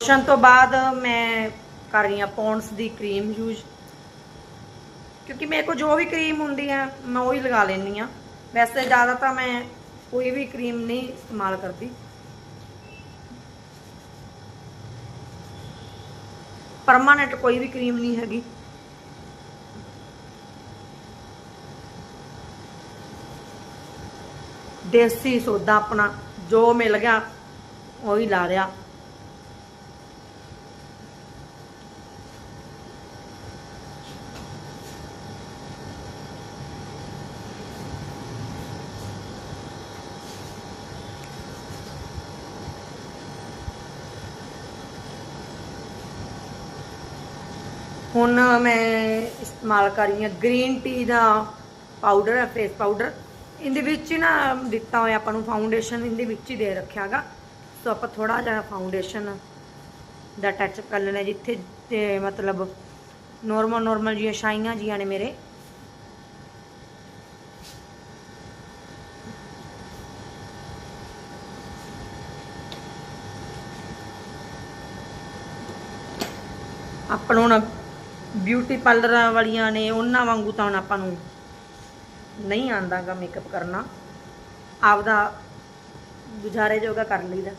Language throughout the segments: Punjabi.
ਲੋਸ਼ਨ ਤੋਂ ਬਾਅਦ ਮੈਂ ਕਰ ਰਹੀ ਹਾਂ ਪੌਂਡਸ ਦੀ ਕਰੀਮ ਯੂਜ਼ ਕਿਉਂਕਿ ਮੇਰੇ ਕੋਲ ਜੋ ਵੀ ਕਰੀਮ ਹੁੰਦੀ ਹੈ ਮੈਂ ਉਹੀ ਲਗਾ ਲੈਂਦੀ ਆ ਵੈਸੇ ਜ਼ਿਆਦਾ ਤਾਂ ਮੈਂ ਕੋਈ ਵੀ ਕਰੀਮ ਨਹੀਂ ਇਸਤੇਮਾਲ ਕਰਦੀ। ਪਰਮਾਨੈਂਟ ਕੋਈ ਵੀ ਕਰੀਮ ਨਹੀਂ ਹੈਗੀ। ਦੇਸੀ ਸੋਦਾ ਆਪਣਾ ਜੋ ਮਿਲ ਗਿਆ, ਉਹੀ ਲਾ ਲਿਆ ਹੁਣ ਮੈਂ ਇਸਤੇਮਾਲ ਕਰ ਰਹੀ ਹਾਂ ਗ੍ਰੀਨ ਟੀ ਦਾ ਪਾਊਡਰ ਹੈ ਫੇਸ ਪਾਊਡਰ ਇਹਦੇ ਵਿੱਚ ਹੀ ਨਾ ਦਿੱਤਾ ਹੋਇਆ ਆਪਾਂ ਨੂੰ ਫਾਊਂਡੇਸ਼ਨ ਇਹਦੇ ਵਿੱਚ ਹੀ ਦੇ ਰੱਖਿਆਗਾ। ਸੋ ਆਪਾਂ ਥੋੜਾ ਜਿਹਾ ਫਾਊਂਡੇਸ਼ਨ ਦਾ ਟੱਚ ਕਰ ਲੈਣਾ ਜਿੱਥੇ ਤੇ ਮਤਲਬ ਨੋਰਮਲ ਨੋਰਮਲ ਜਿਹੀਆਂ ਸ਼ਾਈਆਂ ਜੀਆਂ ਨੇ ਮੇਰੇ। ਆਪਾਂ ਨੂੰ ਹੁਣ ਬਿਊਟੀ ਪਾਰਲਰਾਂ ਵਾਲੀਆਂ ਨੇ, ਉਹਨਾਂ ਵਾਂਗੂ ਤਾਂ ਹੁਣ ਆਪਾਂ ਨੂੰ ਨਹੀਂ ਆਂਦਾਗਾ ਮੇਕਅਪ ਕਰਨਾ। ਆਪਦਾ ਗੁਜ਼ਾਰੇ ਜੋਗਾ ਕਰ ਲਈਦਾ।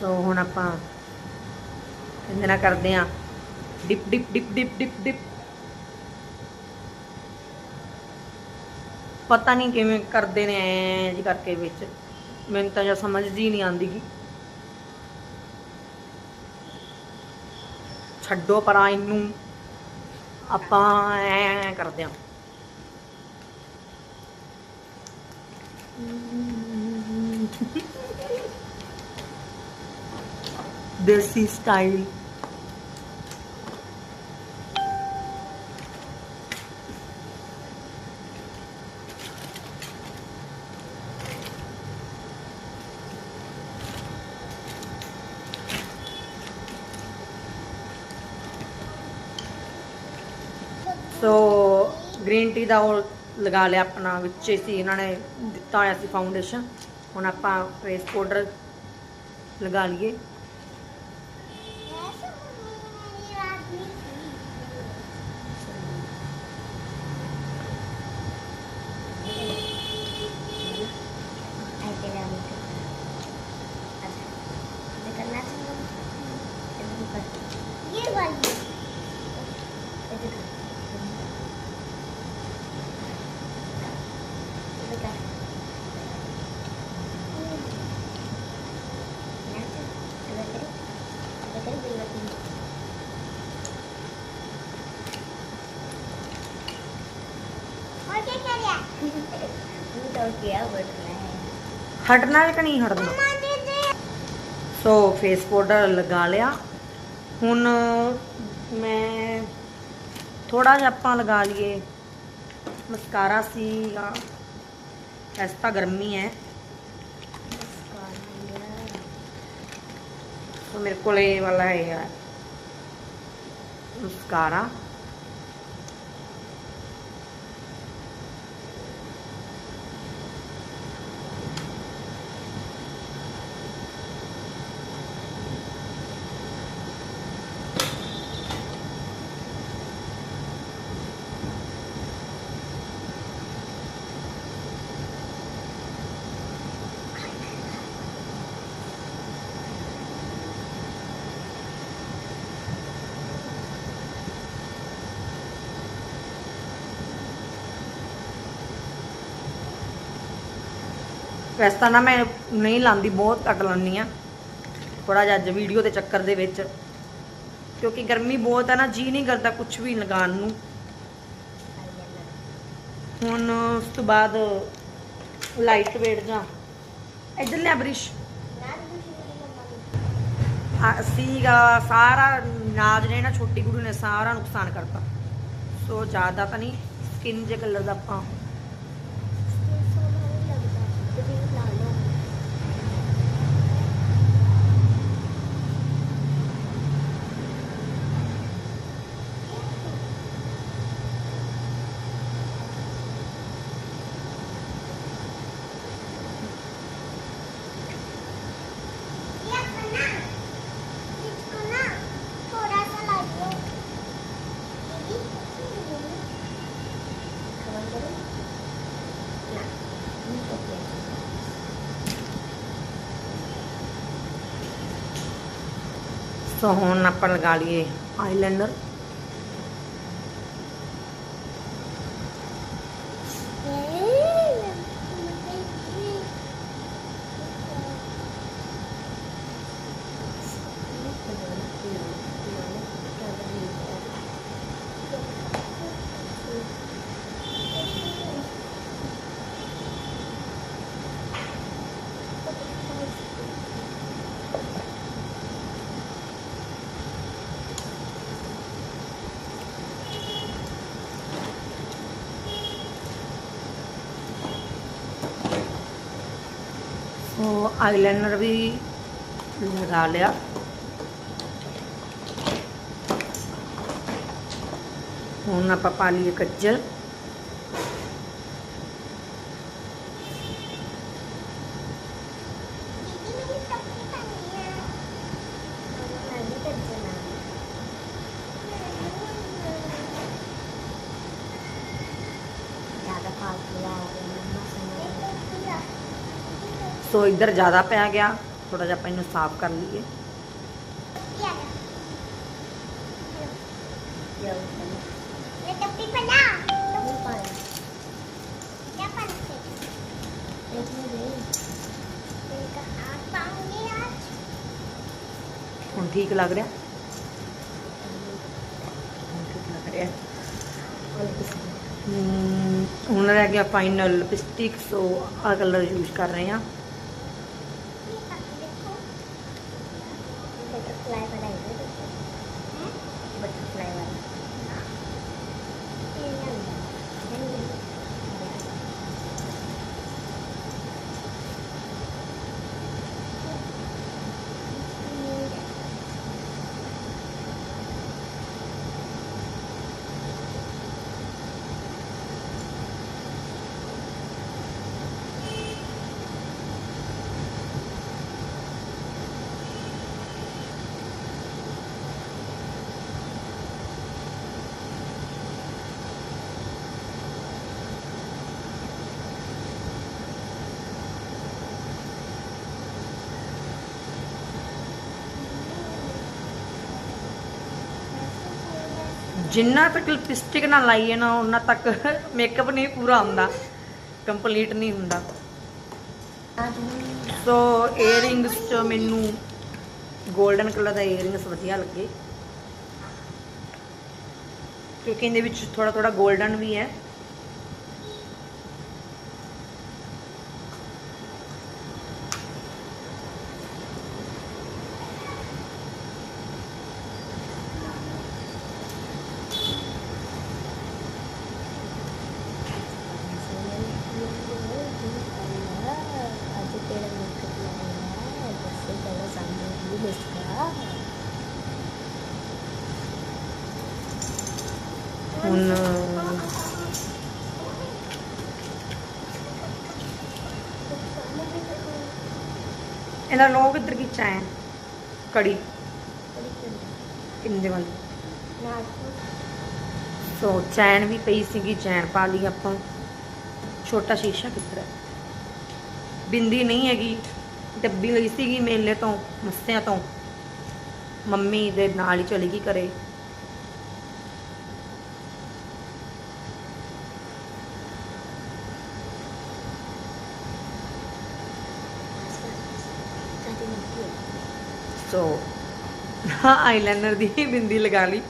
ਸੋ ਹੁਣ ਆਪਾਂ ਇਹਦੇ ਨਾਲ ਕਰਦੇ ਆ dip dip dip dip dip dip ਪਤਾ ਨਹੀਂ ਕਿਵੇਂ ਕਰਦੇ ਨੇ, ਐ ਜੀ ਕਰਕੇ ਵਿੱਚ। ਮੈਨੂੰ ਤਾਂ ਜਾਂ ਸਮਝ ਜੀ ਨਹੀਂ ਆਉਂਦੀ ਗੀ ਛੱਡੋ ਪਰਾਂ ਇਹਨੂੰ। ਆਪਾਂ ਐ ਕਰਦੇ ਹਾਂ ਦੇਸੀ ਸਟਾਈਲ ਸੋ ਗ੍ਰੀਨ ਟੀ ਦਾ ਉਹ ਲਗਾ ਲਿਆ ਆਪਣਾ ਵਿੱਚ ਹੀ ਸੀ, ਇਹਨਾਂ ਨੇ ਦਿੱਤਾ ਹੋਇਆ ਸੀ ਫਾਊਂਡੇਸ਼ਨ ਹੁਣ ਆਪਾਂ ਫੇਸ ਪਾਊਡਰ ਲਗਾ ਲਈਏ। ਹਟਣਾ ਕਿ ਨਹੀਂ ਹਟਣਾ? ਸੋ ਫੇਸ ਪਾਊਡਰ ਲਗਾ ਲਿਆ। ਹੁਣ ਮੈਂ ਥੋੜਾ ਜਿਹਾ ਆਪਾਂ ਲਗਾ ਲਈਏ ਮਸਕਾਰਾ ਸੀਗਾ। ਐਸ ਤਾ ਗਰਮੀ ਹੈ। ਸੋ ਮੇਰੇ ਕੋਲੇ ਵਾਲਾ ਹੈ। ਯਾਰ ਮਸਕਾਰਾ। ਵੈਸੇ ਤਾਂ ਨਾ ਮੈਂ ਨਹੀਂ ਲਾਂਦੀ, ਬਹੁਤ ਘੱਟ ਲਾਉਂਦੀ ਆ ਥੋੜਾ ਜਿਹਾ ਅੱਜ ਵੀਡੀਓ ਦੇ ਚੱਕਰ ਦੇ ਵਿੱਚ। ਕਿਉਂਕਿ ਗਰਮੀ ਬਹੁਤ ਹੈ ਨਾ ਜੀ ਨਹੀਂ ਕਰਦਾ ਕੁਝ ਵੀ ਲਗਾਉਣ ਨੂੰ। ਹੁਣ ਉਸ ਤੋਂ ਬਾਅਦ ਲਾਈਟ ਵੇਟ ਜਾ ਇੱਧਰ ਲਿਆ ਬ੍ਰਿਸ਼। ਸੀਗਾ, ਸਾਰਾ ਨਾਜ ਨੇ ਨਾ ਛੋਟੀ ਗੁਰੂ ਨੇ ਸਾਰਾ ਨੁਕਸਾਨ ਕਰਤਾ। ਸੋ ਜ਼ਿਆਦਾ ਤਾਂ ਨਹੀਂ ਸਕਿਨ ਜੇ ਕਲਰ ਦਾ ਆਪਾਂ ਸੋ ਹੁਣ ਆਪਾਂ ਲਗਾ ਲਈਏ ਆਈਲਾਈਨਰ ਸੋ ਆਈਲਾਈਨਰ ਵੀ ਲਗਾ ਲਿਆ। ਹੁਣ ਆਪਾਂ ਪਾ ਲਈਏ ਕੱਜਲ। ਸੋ ਇੱਧਰ ਜ਼ਿਆਦਾ ਪੈ ਗਿਆ। ਥੋੜਾ ਜਿਹਾ ਆਪਾਂ ਇਹਨੂੰ ਸਾਫ਼ ਕਰ ਲਈਏ। ਠੀਕ ਲੱਗ ਰਿਹਾ? ਹੁਣ ਰਹਿ। ਗਿਆ ਫਾਈਨਲ ਲਿਪਸਟਿਕ ਸੋ ਆ ਕਲਰ ਯੂਜ਼ ਕਰ ਰਹੇ ਹਾਂ। ਜਿੰਨਾ ਤੱਕ ਲਿਪਸਟਿਕ ਨਾ ਲਾਈਏ ਨਾ, ਉਹਨਾਂ ਤੱਕ ਮੇਕਅਪ ਨਹੀਂ ਪੂਰਾ ਹੁੰਦਾ ਕੰਪਲੀਟ ਨਹੀਂ ਹੁੰਦਾ। ਸੋ ਏਅਰਿੰਗਸ ਚ ਮੈਨੂੰ 골ਡਨ ਕਲਰ ਦਾ ਏਅਰਿੰਗਸ ਵਧੀਆ ਲੱਗੇ। ਕਿਉਂਕਿ ਇਹਦੇ ਵਿੱਚ ਥੋੜਾ ਥੋੜਾ 골ਡਨ ਵੀ ਹੈ। ਹੁਣ ਇਹਦਾ ਲੋਗ ਇੱਧਰ ਖਿੱਚਾ ਹੈ ਕੜੀ। ਇੰਦੇ ਵਾਲੀ? ਸੋ ਚੈਨ ਵੀ ਪਈ ਸੀਗੀ, ਚੈਨ ਪਾ ਲਈ ਆਪਾਂ। ਛੋਟਾ ਸ਼ੀਸ਼ਾ ਕਿੱਧਰ ਹੈ? ਬਿੰਦੀ ਨਹੀਂ ਹੈਗੀ। ਡੱਬੀ ਲਈ ਸੀਗੀ ਮੇਲੇ ਤੋਂ, ਮੱਸਿਆਂ ਤੋਂ। ਮੰਮੀ ਦੇ ਨਾਲ ਹੀ ਚਲੀ ਗਈ ਘਰੇ। ਸੋ ਆਈਲਾਈਨਰ ਦੀ ਬਿੰਦੀ ਲਗਾ ਲਈ।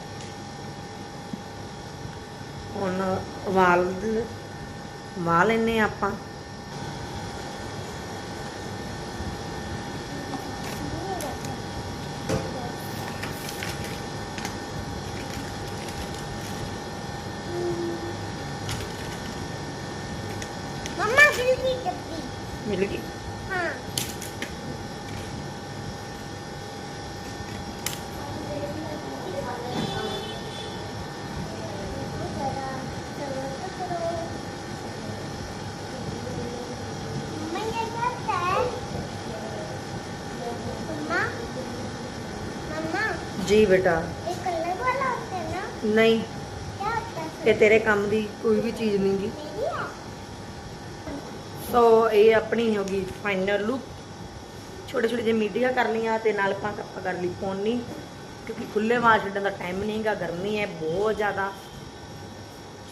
ਹੁਣ ਵਾਲ ਵਾਲ ਲੈਨੇ ਆਪਾਂ ਜੀ ਬੇਟਾ। ਨਹੀਂ। ਕਿਆ ਇਹ ਤੇਰੇ ਕੰਮ ਦੀ ਕੋਈ ਵੀ ਚੀਜ਼ ਨਹੀਂ ਗੀ। ਸੋ ਇਹ ਆਪਣੀ ਹੋ ਗਈ ਫਾਈਨਲ ਲੁੱਕ ਛੋਟੇ ਛੋਟੇ ਜੇ ਮੀਡੀਆ ਕਰ ਲਈਆਂ ਤੇ ਨਾਲ ਆਪਾਂ ਆਪਾਂ ਕਰ ਲਈ ਫੋਨ ਨਹੀਂ ਕਿਉਂਕਿ ਖੁੱਲੇ ਵਾਲ ਛੱਡਣ ਦਾ ਟਾਈਮ ਨਹੀਂ ਹੈਗਾ ਗਰਮੀ ਹੈ ਬਹੁਤ ਜ਼ਿਆਦਾ।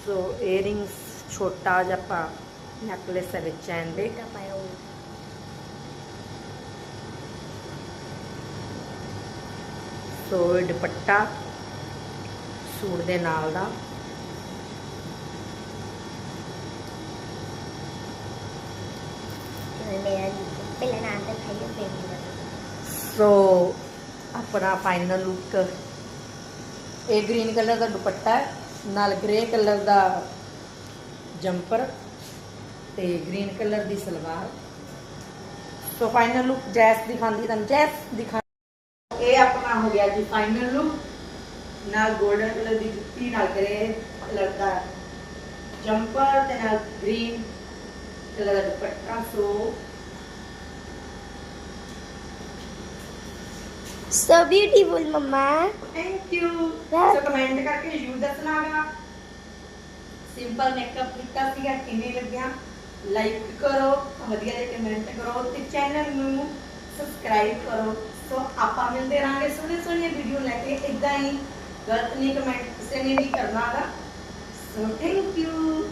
ਸੋ 이어ਰਿੰਗਸ ਛੋਟਾ ਜਿਹਾ ਆਪਾਂ ਨੈਕਲੇਸ ਵਿੱਚ ਚੈਨ ਦੇ। ਤਾਂ ਪਾਇਆ ਸੋ ਇਹ ਦੁਪੱਟਾ ਸੂਟ ਦੇ ਨਾਲ ਦਾ। ਸੋ ਆਪਣਾ ਫਾਈਨਲ ਲੁੱਕ ਇਹ ਗ੍ਰੀਨ ਕਲਰ ਦਾ ਦੁਪੱਟਾ ਨਾਲ ਗ੍ਰੇ ਕਲਰ ਦਾ ਜੰਪਰ ਤੇ ਗ੍ਰੀਨ ਕਲਰ ਦੀ ਸਲਵਾਰ। ਸੋ ਫਾਈਨਲ ਲੁੱਕ ਜੈਸ ਦਿਖਾਉਂਦੀ ਤੁਹਾਨੂੰ ਜੈਸ ਦਿਖਾ ਇਹ ਆਪਣਾ ਹੋ ਗਿਆ ਜੀ ਫਾਈਨਲ ਲੁੱਕ ਨਾਲ 골ਡਨ ਕਲਰ ਦੀ ਜੁੱਤੀ ਨਾਲ ਗ੍ਰੇ ਕਲਰ ਦਾ ਜੰਪਰ ਤੇ ਨਾਲ green colour the dupatta so So beautiful, Mama. Thank you. So comment ਕਰਕੇ ਯੂ ਦੱਸਣਾਗਾ ਸਿੰਪਲ ਮੇਕਅਪ ਕੀਤਾ ਸੀਗਾ ਕਿਵੇਂ ਲੱਗਿਆ? ਲਾਈਕ ਕਰੋ ਵਧੀਆ ਜਿਹੇ ਕਮੈਂਟ ਕਰੋ ਤੇ ਚੈਨਲ ਨੂੰ ਸਬਸਕ੍ਰਾਈਬ ਕਰੋ। ਸੋ ਆਪਾਂ ਮਿਲਦੇ ਰਾਂਗੇ ਸੋਹਣੇ ਸੋਹਣੇ ਵੀਡੀਓ ਲੈ ਕੇ ਇਦਾਂ ਹੀ ਗਲਤ ਨਹੀਂ ਕਮੈਂਟ ਕਿਸੇ ਨੇ ਵੀ ਕਰਨਾਗਾ ਸੋ ਥੈਂਕ ਯੂ